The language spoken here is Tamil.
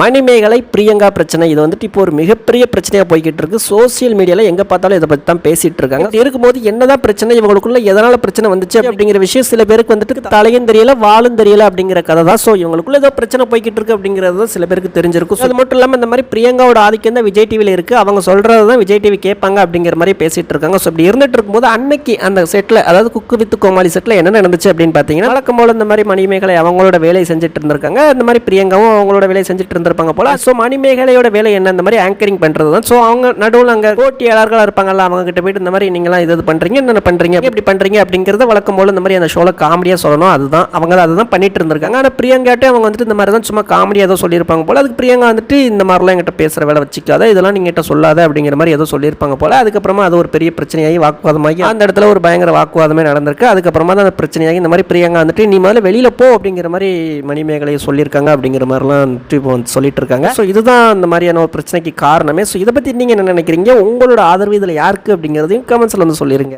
மணிமேகலை பிரியங்கா பிரச்சனை இது வந்துட்டு இப்போ ஒரு மிகப்பெரிய பிரச்சனையாக போய்கிட்டு இருக்கு சோசியல் மீடியாவில் எங்கே பார்த்தாலும் இதை பற்றி தான் பேசிகிட்டு இருக்காங்க. இருக்கும்போது என்னதான் பிரச்சனை இவங்களுக்குள்ள எதனால பிரச்சனை வந்துச்சு அப்படிங்கிற விஷயம் சில பேருக்கு வந்துட்டு தலையும் தெரியல வாழும் தெரியல அப்படிங்கிற கதை தான். ஸோ இவங்களுக்குள்ள ஏதோ பிரச்சனை போய்கிட்டு இருக்கு அப்படிங்கிறது தான் சில பேருக்கு தெரிஞ்சிருக்கும். அது மட்டும் இல்லாமல் இந்த மாதிரி பிரியங்காவோட ஆதிக்கம் தான் விஜய் டிவியில் இருக்கு. அவங்க சொல்றது தான் விஜய் டிவி கேட்பாங்க அப்படிங்கிற மாதிரி பேசிட்டு இருக்காங்க. ஸோ இப்படி இருந்துட்டு இருக்கும்போது அன்னைக்கு அந்த செட்டில் அதாவது குக்கு வித்து கோமாளி செட்டில் என்ன நடந்துச்சு அப்படின்னு பார்த்தீங்கன்னா வழக்கம் போல இந்த மாதிரி மணிமேகலை அவங்களோட வேலையை செஞ்சுட்டு இருந்திருக்காங்க. இந்த மாதிரி பிரியங்காவும் அவங்களோட வேலையை செஞ்சுட்டு இருப்பாங்க போல. ஸோ மணிமேகலையோட வேலை என்ன? இந்த மாதிரி ஆங்கரிங் பண்ணுறது தான். ஸோ அவங்க நடுவில் அங்கே போட்டியாளர்களாக இருப்பாங்கல்ல அவங்க கிட்ட போயிட்டு இந்த மாதிரி நீங்களாம் இது இது பண்ணுறீங்க என்னென்ன பண்ணுறீங்க எப்படி பண்ணுறீங்க அப்படிங்கிறத வழக்கம் போல இந்த மாதிரி அந்த ஷோவில் காமெடியாக சொல்லணும். அதுதான். அவங்க அதை தான் பண்ணிட்டு இருந்திருக்காங்க. ஆனால் பிரியங்காட்டே அவங்க வந்துட்டு இந்த மாதிரி தான் சும்மா காமெடியாக ஏதோ சொல்லியிருப்பாங்க போல. அதுக்கு பிரியங்கா வந்துட்டு இந்த மாதிரிலாம் என்கிட்ட பேசுகிற வேலை வச்சுக்காத இதெல்லாம் நீங்க சொல்லாத அப்படிங்கிற மாதிரி ஏதோ சொல்லியிருப்பாங்க போல. அதுக்கப்புறமா அது ஒரு பெரிய பிரச்சனையாகி வாக்குவாதமாகி அந்த இடத்துல ஒரு பயங்கர வாக்குவாதமே நடந்திருக்கு. அதுக்கப்புறமா தான் அந்த பிரச்சனையாகி இந்த மாதிரி பிரியங்கா வந்துட்டு நீ முதல்ல வெளியில் போ அப்படிங்கிற மாதிரி மணிமேகலையை சொல்லியிருக்காங்க அப்படிங்கிற மாதிரிலாம் வந்துட்டு இப்போ வந்து சொல்லிட்டு இருக்காங்க ஸோ இதுதான் அந்த மாதிரியான ஒரு பிரச்சனைக்கு காரணமே. ஸோ இதை பற்றி நீங்கள் என்ன நினைக்கிறீங்க? உங்களோட ஆதரவு இதில் யாருக்கு அப்படிங்கிறதையும் கமெண்ட்ஸில் வந்து சொல்லிடுங்க